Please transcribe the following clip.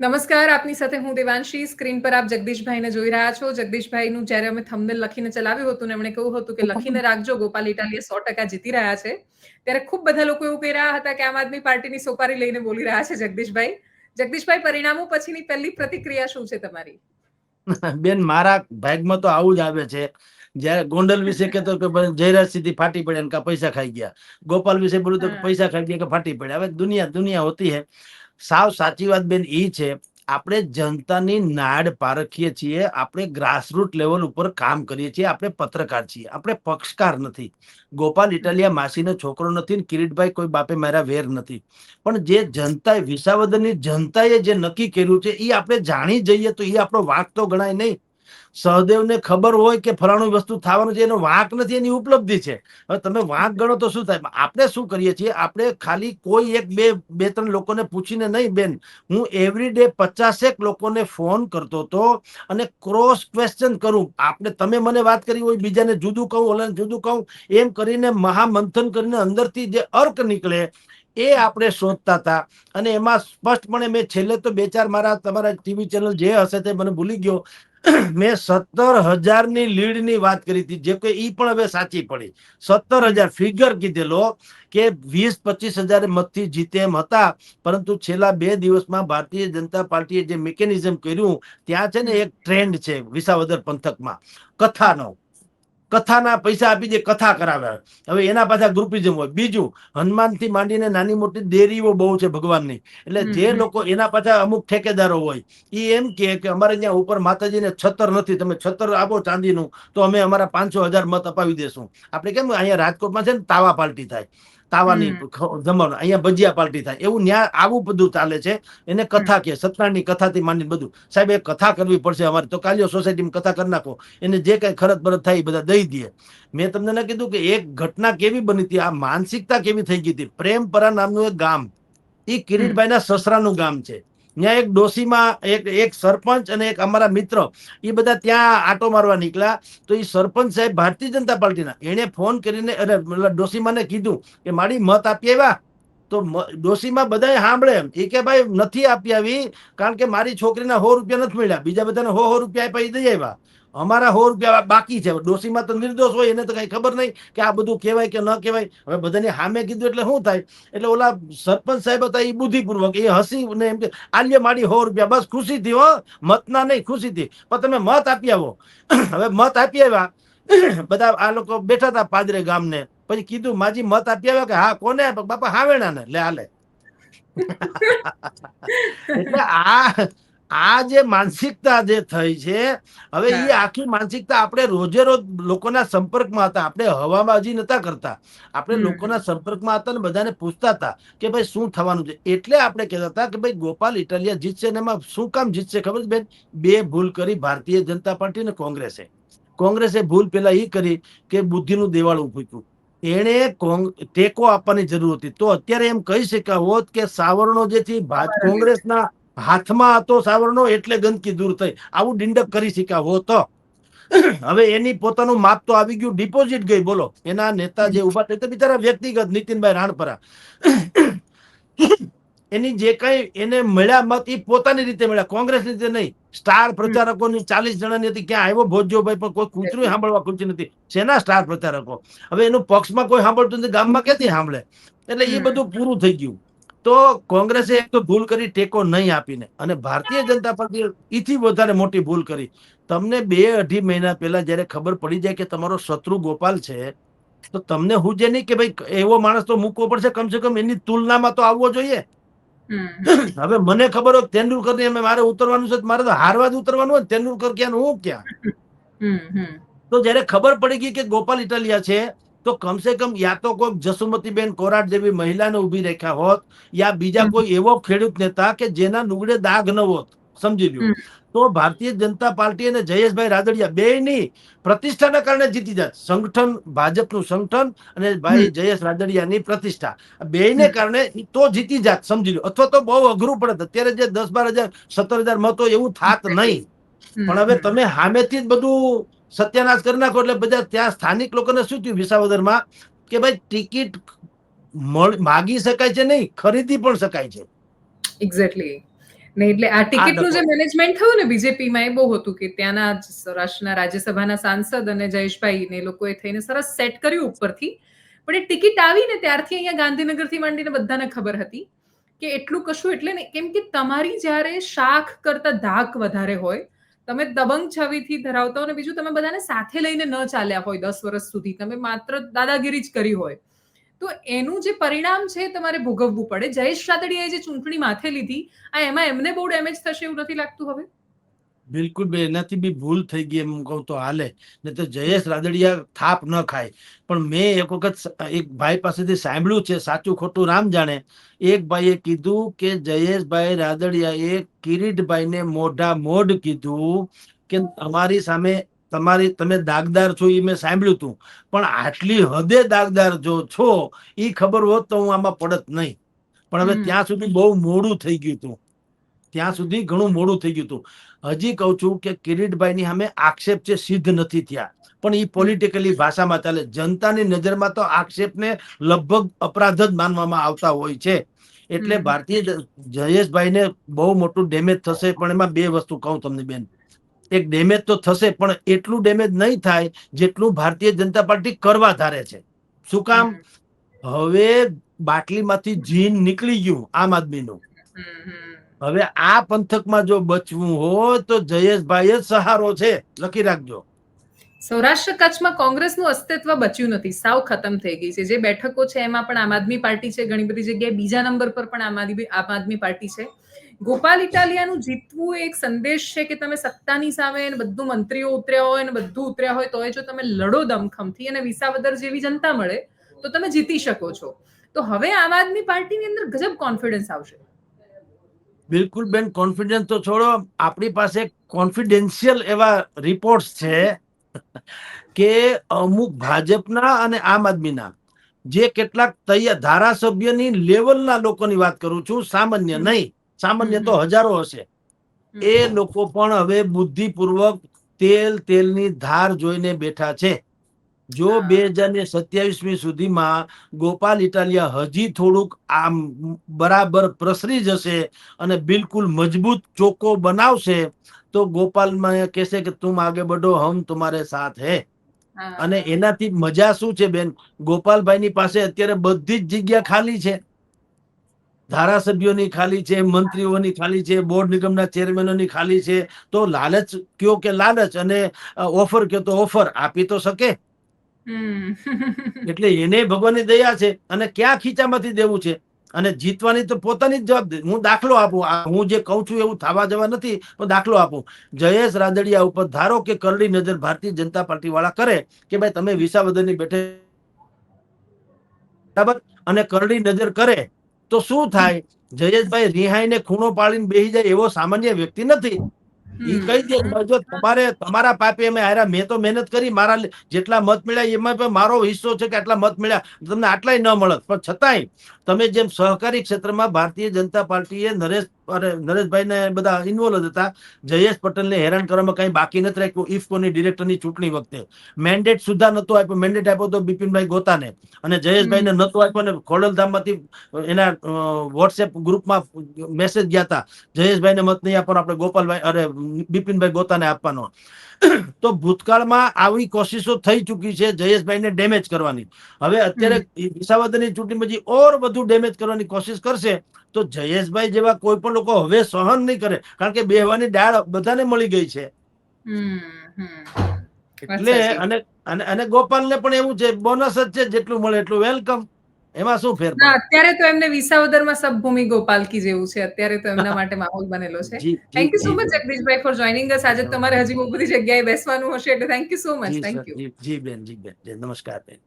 નમસ્કાર આપની સાથે હું દેવાંશી. સ્ક્રીન પર આપ જગદીશભાઈને જોઈ રહ્યા છો. જગદીશભાઈનું જ્યારે અમે થંબનેલ લખીને ચલાવ્યું હતું ને એમણે કહ્યું હતું કે લખીને રાખજો ગોપાલ ઇટાલીએ સો ટકા જીતી રહ્યા છે. ત્યારે ખૂબ બધા લોકો એવું કહી રહ્યા હતા કે આમ આદમી પાર્ટીની સોપારી લઈને બોલી રહ્યા છે જગદીશભાઈ. જગદીશભાઈ પરિણામો પછીની પહેલી પ્રતિક્રિયા શું છે તમારી? બેન મારા ભાગમાં તો આવું જ આવે છે. જયારે ગોંડલ વિશે કહેતો કે જયરાજ સીધી ફાટી પડ્યા કા પૈસા ખાઈ ગયા. ગોપાલ વિશે બોલું તો પૈસા ખાઈ ગયા કે ફાટી પડ્યા. હવે દુનિયા દુનિયા હોતી હે. સાવ સાચી વાત બેન એ છે, આપણે જનતાની નાડ પારખીએ છીએ, આપણે ગ્રાસરૂટ લેવલ ઉપર કામ કરીએ છીએ, આપણે પત્રકાર છીએ, આપણે પક્ષકાર નથી. ગોપાલ ઇટાલિયા માસીનો છોકરો નથી ને કિરીટભાઈ કોઈ બાપે મારા વેર નથી. પણ જે જનતાએ, વિસાવદરની જનતાએ જે નક્કી કર્યું છે એ આપણે જાણી જઈએ તો એ આપણો વાંક તો ગણાય નહીં. સહદેવને ખબર હોય કે ફલાણું વસ્તુ થવાનું છે, એનો વાંક નથી, એની ઉપલબ્ધિ છે. હવે તમે વાંક ગણો તો શું થાય? આપણે શું કરીએ છીએ? આપણે ખાલી કોઈ એક બે બે, ત્રણ લોકોને પૂછીને નહીં, બેન. હું એવરી ડે પચાસેક લોકોને ફોન કરતો હતો અને ક્રોસ ક્વેશ્ચન કરું. આપણે, તમે મને વાત કરી હોય, બીજાને જુદું કહું, ઓલાને જુદું કહું, એમ કરીને મહામંથન કરીને અંદરથી જે અર્ક નીકળે, એ આપણે શોધતા હતા. અને એમાં સ્પષ્ટપણે મેં છેલ્લે તો બે ચાર મારા, તમારા ટીવી ચેનલ જે હશે તે મને ભૂલી ગયો. મેં સત્તર હજારની લીડની વાત કરી હતી, જે કોઈ ઈ પણ હવે સાચી પડી. સત્તર હજાર ફિગર કીધેલો કે વીસ પચીસ હજાર મતથી જીતે એમ હતા, પરંતુ છેલ્લા બે દિવસમાં ભારતીય જનતા પાર્ટીએ જે મિકેનિઝમ કર્યું, ત્યાં છે ને એક ટ્રેન્ડ છે વિસાવદર પંથકમાં, કથાનો. કથાના પૈસા આપી દે કથા કરાવે. હવે એના પાછા ગ્રુપિઝમ હોય. બીજું હનુમાનથી માંડીને નાની મોટી દેરીઓ બહુ છે ભગવાનની. એટલે જે લોકો એના પાછા અમુક ઠેકેદારો હોય એ એમ કે અમારે ત્યાં ઉપર માતાજીને છતર નથી. તમે છતર આપો ચાંદીનું તો અમે અમારા પાંચસો હજાર મત અપાવી દેશું. આપણે કેમ અહીંયા રાજકોટમાં છે ને તાવા પાલટી થાય. તાવાની જમવાનું. અહીંયા ભજીયા પાર્ટી થાય. એવું ન્યા આવું બધું ચાલે છે એને કથા કે સત્યનારાયણની કથાથી માંડીને બધું. સાહેબ એ કથા કરવી પડશે અમારે. તો કાલ્યો સોસાયટીમાં કથા કરી નાખો. એને જે કઈ ખરત બરત થાય એ બધા દઈ દે મેં તમને ના કીધું કે એક ઘટના કેવી બની હતી? આ માનસિકતા કેવી થઈ ગઈ હતી? પ્રેમપરા નામનું એક ગામ. એ કિરીટભાઈના સસરાનું ગામ છે. ત્યાં એક ડોસીમાં એક એક સરપંચ અને એક અમારા મિત્ર એ બધા ત્યાં આટો મારવા નીકળ્યા. તો એ સરપંચ સાહેબ ભારતીય જનતા પાર્ટીના એને ફોન કરીને, અરે ડોસીમાને કીધું કે મારી મત આપી આવ્યા. તો ડોસીમાં બધાએ સાંભળે એમ. એ કે ભાઈ, નથી આપી આવી, કારણ કે મારી છોકરીના સો રૂપિયા નથી મળ્યા. બીજા બધાને સો સો રૂપિયા આપ્યા દઈ આવ્યા. અમારા સો રૂપિયા બાકી છે. ડોશીમાં તો નિર્દોષ હોય, એને તો કઈ ખબર નહીં કે આ બધું કહેવાય કે ન કહેવાય. હવે બધાને સામે કીધું એટલે શું થાય? એટલે ઓલા સરપંચ સાહેબ હતા એ બુદ્ધિપૂર્વક, એ હસી ને એમ કે, આલ્ય માડી સો રૂપિયા બસ ખુશીથી હો, મતના નહીં, ખુશીથી. પણ તમે મત આપી આવો. હવે મત આપી આવ્યા. બધા આ લોકો બેઠા હતા પાદરે ગામને. પછી કીધું, માજી મત આપી આવ્યા કે, હા, કોને બાપા હાવેણા ને લે. હાલે એટલે આ આ જે માનસિકતા જે થઈ છે હવે એ આખી માનસિકતા આપણે રોજે રોજ લોકોના સંપર્કમાં હતા. આપણે હવાબાજી નતા કરતા. આપણે લોકોના સંપર્કમાં હતા ને બધાને પૂછતા હતા કે ભાઈ શું થવાનું છે? એટલે આપણે કહેતા હતા કે ભાઈ ગોપાલ ઇટાલિયા જીતશે ને એમાં શું કામ જીતશે ખબર છે બેન? બે ભૂલ કરી ભારતીય જનતા પાર્ટી અને કોંગ્રેસે. કોંગ્રેસે ભૂલ પેલા એ કરી કે બુદ્ધિનું દેવાળું ફૂક્યું એણે ટેકો આપવાની જરૂર હતી. તો અત્યારે એમ કહી શકાય હોત કે સાવરણો જે છે કોંગ્રેસના હાથમાં હતો સાવરણો એટલે ગંદકી દૂર થઈ. આવું ડિંડક કરી શક્યા હો તો હવે એની પોતાનું માપ તો આવી ગયું ડિપોઝિટ ગઈ બોલો. એના નેતા જે ઊભા થઈ બિચારા વ્યક્તિગત નીતિનભાઈ રાણપરા. એની જે કઈ એને મળ્યા મત એ પોતાની રીતે મળ્યા કોંગ્રેસ રીતે નહીં. સ્ટાર પ્રચારકોની ચાલીસ જણાની હતી ક્યાં આવ્યો ભોજ્યોભાઈ પણ કોઈ કૂતરું સાંભળવા ખુરચી નથી. શેના સ્ટાર પ્રચારકો? હવે એનું પક્ષમાં કોઈ સાંભળતું નથી ગામમાં ક્યાંથી સાંભળે? એટલે એ બધું પૂરું થઈ ગયું. તો કોંગ્રેસે એક તો ભૂલ કરી ટેકો નહીં આપીને. અને ભારતીય જનતા પાર્ટીએ એથી વધારે મોટી ભૂલ કરી. તમને બે અઢી મહિના પહેલા જયારે ખબર પડી જાય કે તમારો શત્રુ ગોપાલ છે તો તમને હું જે નહીં કે ભાઈ એવો માણસ તો મૂકવો પડશે કમસે કમ એની તુલનામાં તો આવવો જોઈએ. હવે મને ખબર હોય તેંડુલકરની મારે ઉતરવાનું છે મારે તો હારવા જ ઉતરવાનું હોય તેંડુલકર ક્યાં હું ક્યાં? તો જયારે ખબર પડી ગઈ કે ગોપાલ ઇટાલિયા છે તો કમસે કમ યા તો કોઈ જસુમતીબેન કોરાટ જેવી મહિલાને ઊભી રાખ્યા હોત યા બીજા કોઈ એવો ખેડૂત નેતા કે જેના નુગડે દાગ ન હોત સમજી લ્યો. તો ભારતીય જનતા પાર્ટી અને જયેશભાઈ રાદડિયા બે ની પ્રતિષ્ઠાના કારણે જીતી જાત સંગઠન ભાજપનું સંગઠન અને ભાઈ જયેશ રાદડિયાની પ્રતિષ્ઠા. બે ને કારણે તો જીતી જાત સમજી લો અથવા તો બહુ અઘરું પડે અત્યારે જે દસ બાર હજાર સત્તર હજાર મતો એવું થાત નહીં. પણ હવે તમે સામેથી જ બધું સત્યાનાશ કરી નાખો એટલે બધા ત્યાં સ્થાનિક લોકોને શું થયું વિસાવદરમાં? કે ભાઈ ટિકિટ માગી શકાય છે નહીં ખરીદી પણ શકાય છે. એક્ઝેક્ટલી ને એટલે આ ટિકિટનું જે મેનેજમેન્ટ થયું ને બીજેપીમાં એ બહુ હતું કે ત્યાંના સૌરાષ્ટ્રના રાજ્યસભાના સાંસદ અને જયેશભાઈ ને લોકોએ થઈને સરસ સેટ કર્યું ઉપરથી. પણ એ ટિકિટ આવીને ત્યારથી અહીંયા ગાંધીનગરથી માંડીને બધાને ખબર હતી કે એટલું કશું એટલે ને કેમ કે તમારી જ્યારે શાખ કરતા ધાક વધારે હોય તમે દબંગ છવિથી ધરાવતા હો અને બીજું તમે બધાને સાથે લઈને ન ચાલ્યા હોય દસ વર્ષ સુધી. તમે માત્ર દાદાગીરી જ કરી હોય. તો એનું જે પરિણામ છે તમારે ભોગવવું પડે. જયેશ રાદડિયાએ જે ચૂંટણી માથે લીધી, આ એમાં એમને બહુ ડેમેજ થશે એવું નથી લાગતું હવે? બિલકુલ બે એનાથી બી ભૂલ થઈ ગઈ એમ હું કહું તો હાલે. ને તો જયેશ રાદડિયા થાપ ન ખાય. પણ મેં એક વખત એક ભાઈ પાસેથી સાંભળ્યું છે સાચું ખોટું રામ જાણે. એક ભાઈએ કીધું કે જયેશભાઈ રાદડિયાએ કિરીટભાઈને મોઢા મોઢ કીધું કે અમારી સામે તમારી તમે દાગદાર છો એ મેં સાંભળ્યું હતું પણ આટલી હદે દાગદાર જો છો એ ખબર હોત તો હું આમાં પડત નહીં. પણ હવે ત્યાં સુધી બહુ મોડું થઈ ગયું હતું ત્યાં સુધી ઘણું મોડું થઈ ગયું હતું. હજી કહું છું કે કિરીટભાઈની સામે આક્ષેપ છે સિદ્ધ નથી થયા. પણ એ પોલિટિકલી ભાષામાં ચાલે. જનતાની નજરમાં તો આક્ષેપને લગભગ અપરાધ જ માનવામાં આવતા હોય છે. એટલે ભારતીય જયેશભાઈને બહુ મોટું ડેમેજ થશે પણ એમાં બે વસ્તુ કહું તમને બેન. એક ડેમેજ તો થશે પણ એટલું ડેમેજ નહીં થાય જેટલું ભારતીય જનતા પાર્ટી કરવા ધારે છે. શું કામ? હવે બાટલીમાંથી જીન નીકળી ગયું આમ આદમીનું. હવે આ પંથકમાં જો બચવું હોય તો જયેશભાઈ જ સહારો છે. લખી રાખજો. સૌરાષ્ટ્ર કચ્છમાં કોંગ્રેસનું અસ્તિત્વ બચ્યું નથી. સાવ ખતમ થઈ ગઈ છે. જે બેઠકો છે એમાં પણ આમ આદમી પાર્ટી છે, ઘણી બધી જગ્યાએ બીજા નંબર પર પણ આમ આદમી આમ આદમી પાર્ટી છે. ગોપાલ ઇટાલિયાનું જીતવું એક સંદેશ છે કે તમે સત્તાની સામે બધું મંત્રીઓ ઉતર્યા હોય અને બધું ઉતર્યા હોય તોય જો તમે લડો દમખમથી અને વિસાવદર જેવી જનતા મળે તો તમે જીતી શકો છો. તો હવે આમ આદમી પાર્ટીની અંદર ગજબ કોન્ફિડન્સ આવશે. બિલકુલ બેન કોન્ફિડન્સ તો છોડો. આપણી પાસે કોન્ફિડેન્શિયલ એવા રિપોર્ટ્સ છે કે અમુક ભાજપના અને આમ આદમીના. જે કેટલાક તૈયાર ધારાસભ્યની લેવલના લોકોની વાત કરું છું સામાન્ય નહીં. સામાન્ય તો હજારો હશે. એ લોકો પણ હવે બુદ્ધિપૂર્વક તેલ તેલની ધાર જોઈને બેઠા છે. જો બે હજાર ને સત્યાવીસમી સુધીમાં ગોપાલ ઇટાલિયા હજી થોડુંક આમ બરાબર પ્રસરી જશે અને બિલકુલ મજબૂત ચોખ્ખો બનાવશે તો ગોપાલમાં કહેશે કે તું આગે બઢો હમ તમારે સાથ હે. અને એનાથી મજા શું છે બેન? ગોપાલભાઈની પાસે અત્યારે બધી જ જગ્યા ખાલી છે. ધારાસભ્યોની ખાલી છે મંત્રીઓની ખાલી છે બોર્ડ નિગમના ચેરમેનોની ખાલી છે. તો લાલચ કયો કે લાલચ? અને ઓફર કયો તો ઓફર? આપી તો શકે. એટલે એને ભગવાનની દયા છે અને ક્યાં ખીચામાંથી દેવું છે? અને જીતવાની તો પોતાની જ જવાબ હું દાખલો આપું. હું જે કહું છું એવું થવા જવા નથી, પણ દાખલો આપું. જયેશ રાદડિયા ઉપર ધારો કે કરડી નજર ભારતીય જનતા પાર્ટી વાળા કરે કે ભાઈ તમે વિસાવદરની બેઠે બરાબર? અને કરડી નજર કરે તો શું થાય? જયેશભાઈ રિહાઈને ખૂણો પાડીને બેસી જાય એવો સામાન્ય વ્યક્તિ નથી. ઈ કહી દે જો તમારે તમારા પાપે અમે હાર્યા મેં તો મહેનત કરી મારા જેટલા મત મળ્યા એમાં પણ મારો હિસ્સો છે કે આટલા મત મળ્યા. તમને આટલાય ન મળત. પણ છતાંય તમે જેમ સહકારી ક્ષેત્રમાં ભારતીય જનતા પાર્ટીએ નરેશ અરે નરેશભાઈને બધા ઇન્વોલ્વ હતા. જયેશ પટેલને હેરાન કરવામાં કઈ બાકી નથી રાખ્યું. ઇફકોની ડિરેક્ટરની ચૂંટણી વખતે. મેન્ડેટ સુધા નતો આપ્યો. મેન્ડેટ આપ્યો તો બિપિનભાઈ ગોતાને. અને જયેશભાઈને નતો આપ્યો ને ખોડલધામમાંથી એના વોટ્સએપ ગ્રુપમાં મેસેજ ગયા હતા. જયેશભાઈને મત નહીં આપવાનો. આપણે ગોપાલભાઈ અરે બિપિનભાઈ ગોતાને આપવાનો. તો ભૂતકાળમાં આવી કોશિશો થઈ ચૂકી છે જયેશભાઈને ડેમેજ કરવાની. હવે અત્યારે વિસાવદરની ચૂંટણી પછી ઓર વધુ ડેમેજ કરવાની કોશિશ કરશે તો જયેશભાઈ જેવા કોઈ પણ લોકો હવે સહન નહીં કરે કારણ કે બેહવાની ડાળ બધાને મળી ગઈ છે. એટલે અને અને ગોપાલને પણ એવું છે બોનસ જ છે જેટલું મળે એટલું વેલકમ એમાં શું ફેર અત્યારે તો એમને વિસાવદરમાં સબભૂમિ ગોપાલકી જેવું છે. અત્યારે તો એમના માટે માહોલ બનેલો છે. Thank you so much Jagdishbhai for joining us આજે તમારે હજી બહુ બધી જગ્યાએ બેસવાનું હશે એટલે thank you so much thank you જી બેન જી બેન. નમસ્કાર બેન.